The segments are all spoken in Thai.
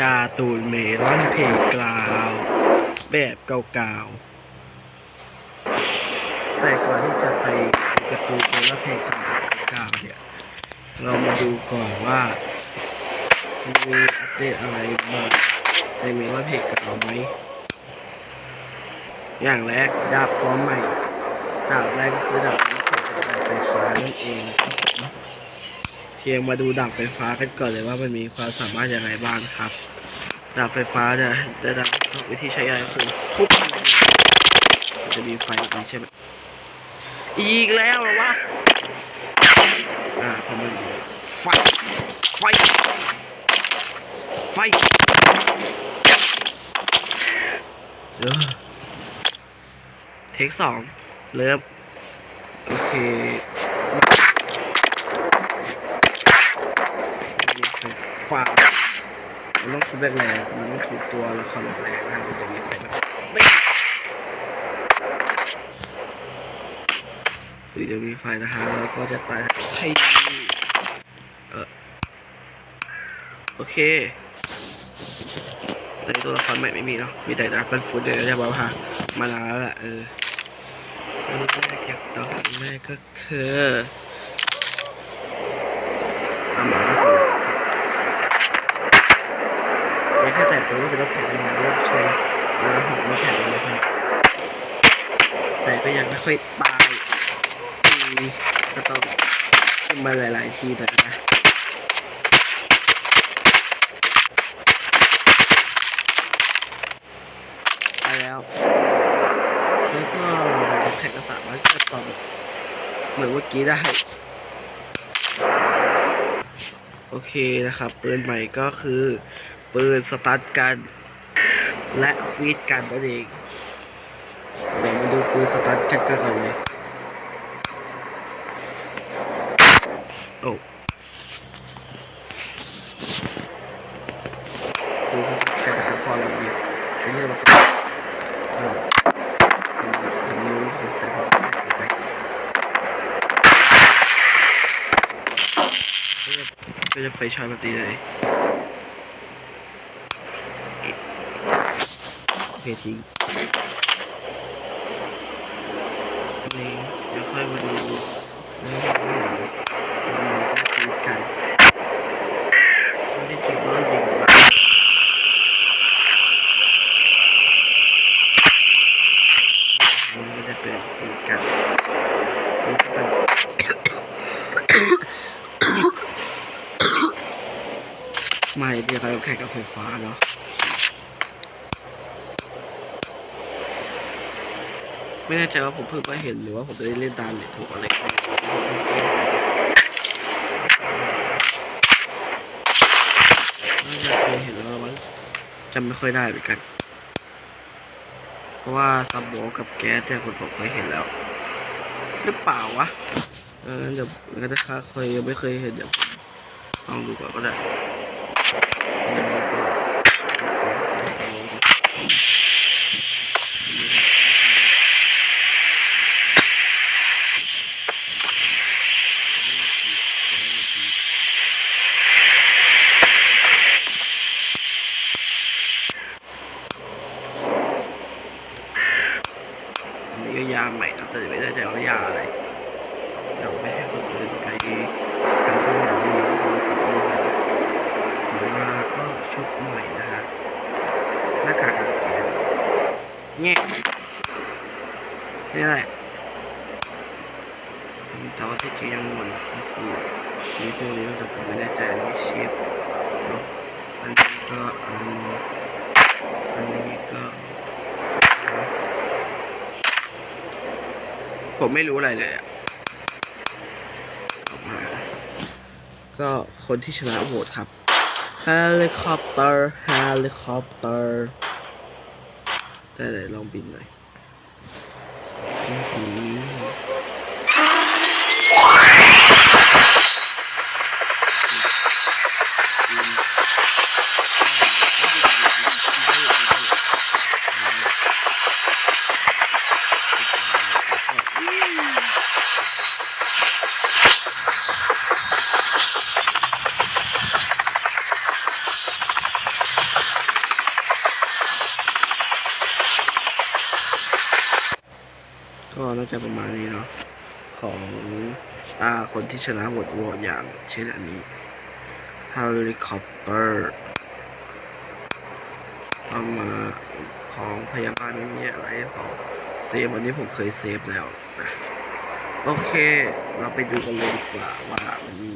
การ์ตูนเมลอนเพลงกราวแบบเก่าๆแต่ก่อนที่จะไปการ์ตูนเมลอนเพลงกราวด์เนี่ย เรามาดูก่อนว่า มีอัปเดตอะไรบ้าในเมลอนเพลงกราวไหม อย่างแรกดาบป้อมใหม่ดาบแรกก็คือดาบที่เกิดจากดาบไฟฟ้านั่นเองนะครับ เพียงมาดูดาบไฟฟ้ากันก่อนเลยว่ามันมีความสามารถอยังไงบ้างครับดาบไฟฟ้าเนี่ยจะดาบวิธีใช้งานคือทุบมันจะมีไฟตรงนี้ใช่ไหมอีกแล้วหรอวะอ่าพอมันไฟไฟไฟเออเทคสองเริ่มโอเคนี่คือฟ้า มันต้องทุบแรงๆมันต้องถูกตัวละครแรงๆนะมันจะมีไฟมันติ๊กหรือจะมีไฟนะฮะแล้วก็จะตายใช่เออโอเคในตัวละครใหม่ไม่มีเนาะ มีแต่ดาร์คฟูดเดี๋ยวจะบอกว่ามาแล้วแหละเอออันแรกอยากตอบแม่ก็คืออาหมา ค่แค่แต่ตัวก็เป็นรถแข่งได้นะรถใช้อาหารรถแข่งเลยนะครับแต่ก็ยังไม่ค่อยตายทีก็ต้องขึ้นมาหลาย ๆ ทีแต่นะไปแล้วแล้วก็ในแท็กก็สามารถจะตอบเหมือนเมื่อกี้ได้โอเคนะครับปืนใหม่ก็คือ ปืนสตาร์ทกัน และฟีดกันนั่นเองเดี๋ยวมาดูปืนสตาร์ทกันกันก่อนเลยโอ้ปืนสตาร์ทกันนะครับพอเราหยิบอันนี้เรานิ้วใส่ของไปก็จะไฟช็อตแบบนี้เลยโอเค ทิ้งนี่เดี๋ยวค่อยมาดูเรื่องที่หลังเรามาก็คิดกันซึ่งที่จริงก็ยิงไปมันก็จะเป็นฟีดกันมันจะเป็นไม่เดี๋ยวเราแข่งกับไฟฟ้าเนาะ ไม่แน่ใจว่าผมเพิ่งมาเห็นหรือว่าผมจะได้เล่นตามหรือถูกอะไรกันน่าจะเคยเห็นแล้วมั้งจำไม่ค่อยได้เหมือนกัน เพราะว่าซับโบกับแก๊สเนี่ยผมผมเคยเห็นแล้วหรือเปล่าวะเอองั้นเดี๋ยวงั้นถ้าเคยยังไม่เคยเห็นเดี๋ยวลองดูก่อนก็ได้ อันนี้ ก็ยาใหม่นะแต่ไม่ได้แต่ว่ายาอะไรเดี๋ยวไม่ให้คนอื่นไปทำตัวอย่างนี้ต่อมาก็ชุดใหม่นะฮะหน้ากากกันแก๊สแง่นี่แหละแต่ว่าที่จริงยังหมดก็คือมีพวกนี้แต่ผมไม่แน่ใจอันนี้ชิปเนาะอันนี้ก็อันนี้นี้ก็ ผมไม่รู้อะไรเลยอะออกมา ก็คนที่ชนะโหวตครับเฮลิคอปเตอร์เฮลิคอปเตอร์ได้เลยลองบินหน่อย คนที่ชนะบทโหวตอย่างเช่นอันนี้ Helicopter เอามาของพยาบาลไม่มีอะไรของเซฟอันนี้ผมเคยเซฟแล้วนะโอเค เราไปดูกันเลยดีกว่าว่ามันมี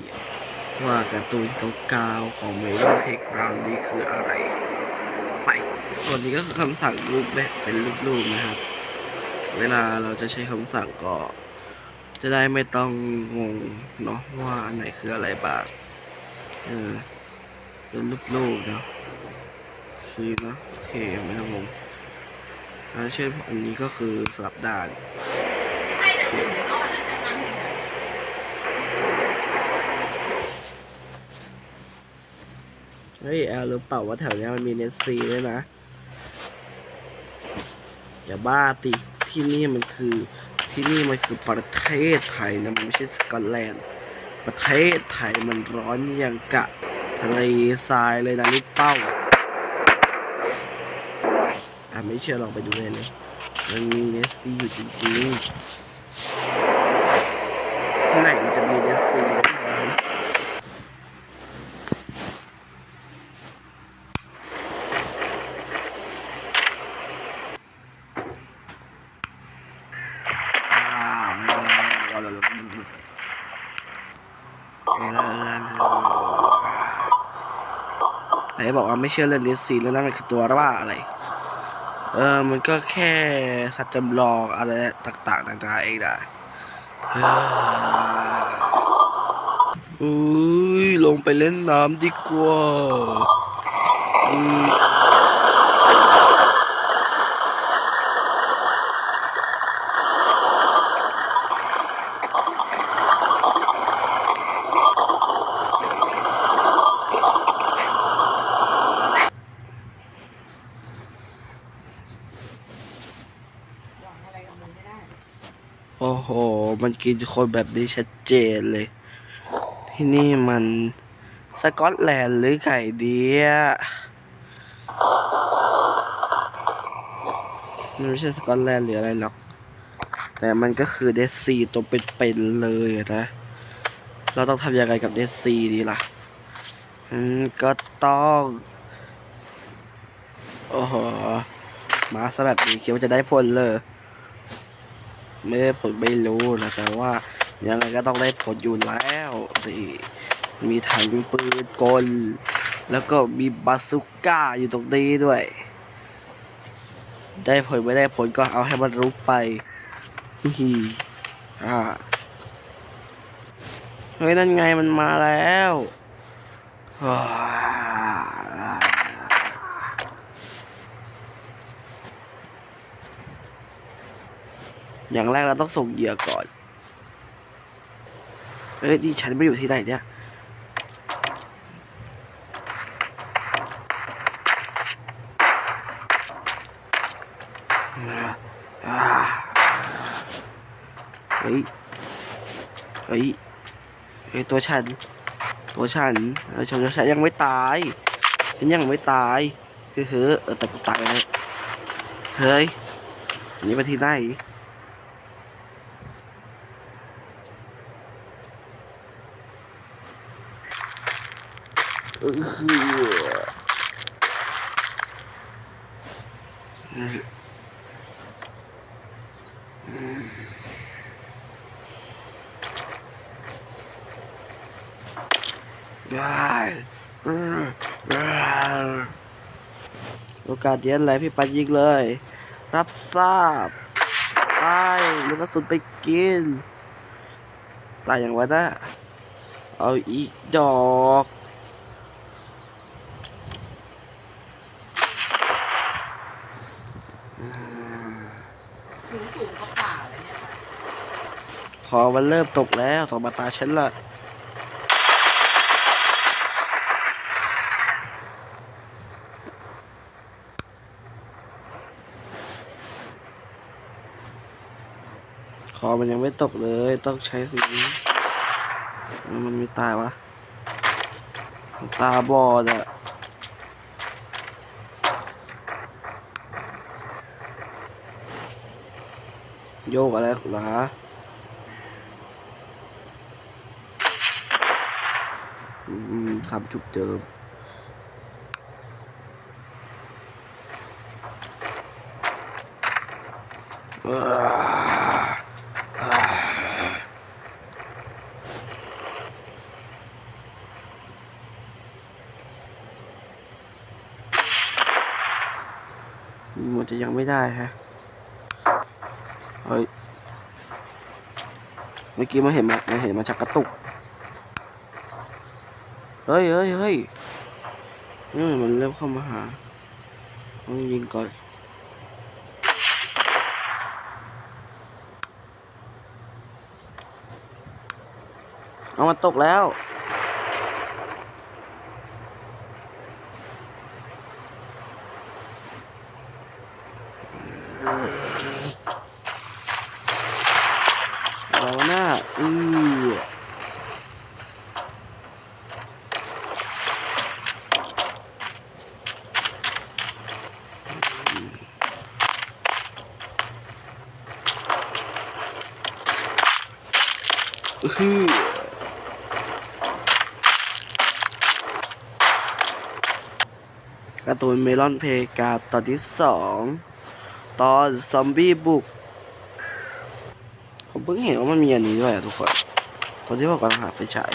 ว่าการ์ตูนเก่าๆของเมลเทกราวนี่คืออะไร ไปส่วนนี้ก็คือคำสั่งรูปแบบเป็นรูปๆนะครับ เวลาเราจะใช้คำสั่งก็ จะได้ไม่ต้องงงเนาะว่าอันไหนคืออะไรบ้างเออเป็นรูปๆเนาะคือเนาะโอเคไหมครับผมอ่าเช่นอันนี้ก็คือสลับด้านเฮ้ยแอลรู้เปล่าว่าแถวเนี้ยมันมีเน็ตซีด้วยนะอย่าบ้าติที่นี่มันคือ ที่นี่มันคือประเทศไทยนะมันไม่ใช่สกอตแลนด์ ประเทศไทยมันร้อนอย่างกะทะเลทรายเลยนะลูกเป้า อะไม่เชื่อลองไปดูเลยนะมันมีเนสตี้อยู่จริงๆที่ไหนมันจะมีเนสตี้ไหน บอกว่าไม่เชื่อเรื่องนี้สิแล้วนั่นมันคือตัวว่าอะไร เออมันก็แค่สัตว์จำลองอะไรต่างๆนานาเองนะเอออุ้ยลงไปเล่นน้ำดีกว่าอืม โอ้โห มันกินคนแบบนี้ชัดเจนเลย ที่นี่มันสกอตแลนด์หรือไก่เดียมันไม่ใช่สกอตแลนด์หรืออะไรหรอก แต่มันก็คือเดซีตัวเป็นๆเลยนะ เราต้องทำยังไงกับเดซซีดีล่ะอืมก็ต้อง โอ้โห มาซะแบบนี้คิดว่าจะได้ผลเลย ไม่ได้ผลไม่รู้นะแต่ว่ายังไงก็ต้องได้ผลอยู่แล้วนี่มีถังปืนกล แล้วก็มีบาซูก้าอยู่ตรงนี้ด้วย ได้ผลไม่ได้ผลก็เอาให้มันรู้ไปฮิอ่าเฮ้ยนั่นไงมันมาแล้วว้าว อย่างแรกเราต้องส่งเหยื่อก่อน เอ้ยนี่ฉันไม่อยู่ที่ไหนเนี่ย เฮ้ย เฮ้ย เฮ้ยตัวฉัน ตัวฉันเฉันฉันยังไม่ตายฉันยังไม่ตายเฮ้ยเฮ้ยเออแต่กูตายแล้ว เฮ้ย อันนี้ไปที่ไหนเออเฮ้ย ได้ โอกาสเดียนอะไรพี่ปันยิงเลย รับทราบไปลูกกระสุนไปกิน ตายอย่างวะนะ เอาอีกดอก สูงสูงก็ป่าเลยเนี่ย ข อมันเริ่มตกแล้วต่อมาตาฉันละขอมันยังไม่ตกเลย ต้องใช้สิ่งนี้ มันไม่ตายวะ ตาบอดอะโยกอะไรเหรอม ทำจุดเดิมมันจะยังไม่ได้ฮะ เฮ้ย เมื่อกี้มาเห็นมามาเห็นมาจากกระตุก ฮ้ยเฮ้ยเฮ้ยนี่มันเริ่มเข้ามาหาต้องยิงก่อนเอามันตกแล้ว อะไรวะหน้าอือ อื้อการ์ตูนเมลอนเพกาตอนที่สองตอนซอมบี้บุก ผมเพิ่งเห็นว่ามันมีอันนี้ด้วยอะทุกคน ตอนที่ผมกำลังหาไฟฉาย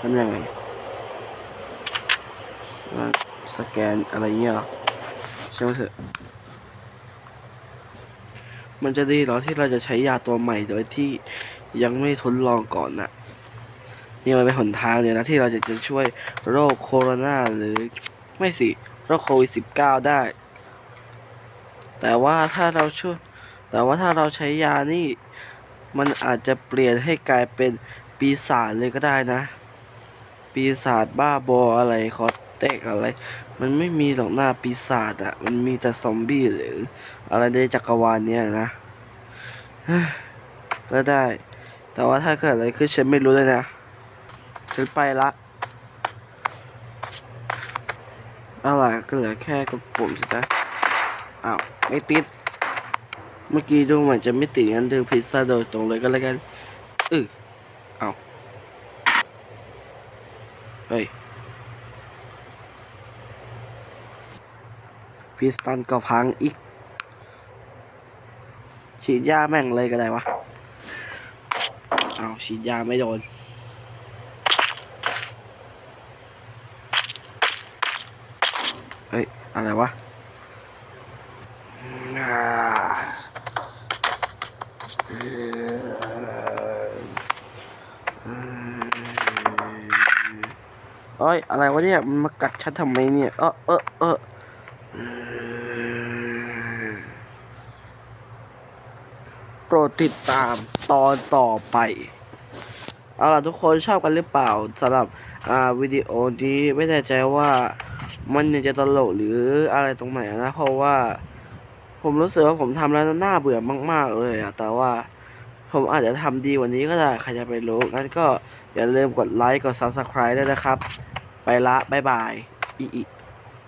ทำยังไงว่าสแกนอะไรเงี้ยเหรอใช่ไหมเถอะ มันจะดีหรอที่เราจะใช้ยาตัวใหม่โดยที่ยังไม่ทดลองก่อนน่ะนี่มันเป็นหนทางเดียวนะที่เราจะจะช่วยโรคโคโรนาหรือไม่สิโรคโควิด -19 ได้ แต่ว่าถ้าเราช่วยแต่ว่าถ้าเราใช้ยานี่ มันอาจจะเปลี่ยนให้กลายเป็นปีศาจเลยก็ได้นะ ปีศาจบ้าบออะไรคอ เตกอะไร มันไม่มีหรอกหน้าปีศาจอะมันมีแต่ซอมบี้หรือ อะไรในจักรวาลเนี้ยนะก็ได้ แต่ว่าถ้าเกิดอะไรขึ้นฉันไม่รู้เลยนะ ฉันไปละอะไรก็เหลือแค่กระปุ่มใช่ไหมอ้าวไม่ติด เมื่อกี้ดูเหมือนจะไม่ติดงั้นดูพิซซ่าโดยตรงเลยก็แล้วกันเออเอาเฮ้ย พิสตันก็พังอีก ฉีดยาแม่งเลยก็ได้วะ เอาฉีดยาไม่โดน เฮ้ย อะไรวะอ่าเอ้ย อะไรวะเนี่ย มันมากัดฉันทำไมเนี่ย เออเออเออ โปรดติดตามตอนต่อไปเอาล่ะทุกคนชอบกันหรือเปล่าสำหรับอ่าวิดีโอนี้ไม่แน่ใจว่ามันจะตลกหรืออะไรตรงไหนนะ เพราะว่า ผมรู้สึกว่าผมทำแล้วน่าเบื่อมาก ๆ เลยอะแต่ว่าผมอาจจะทำดีกว่านี้ก็ได้ใครจะไปรู้งั้นก็อย่าลืมกดไลค์กด Subscribe ด้วยนะครับ ไปละ บ๊ายบายอีอี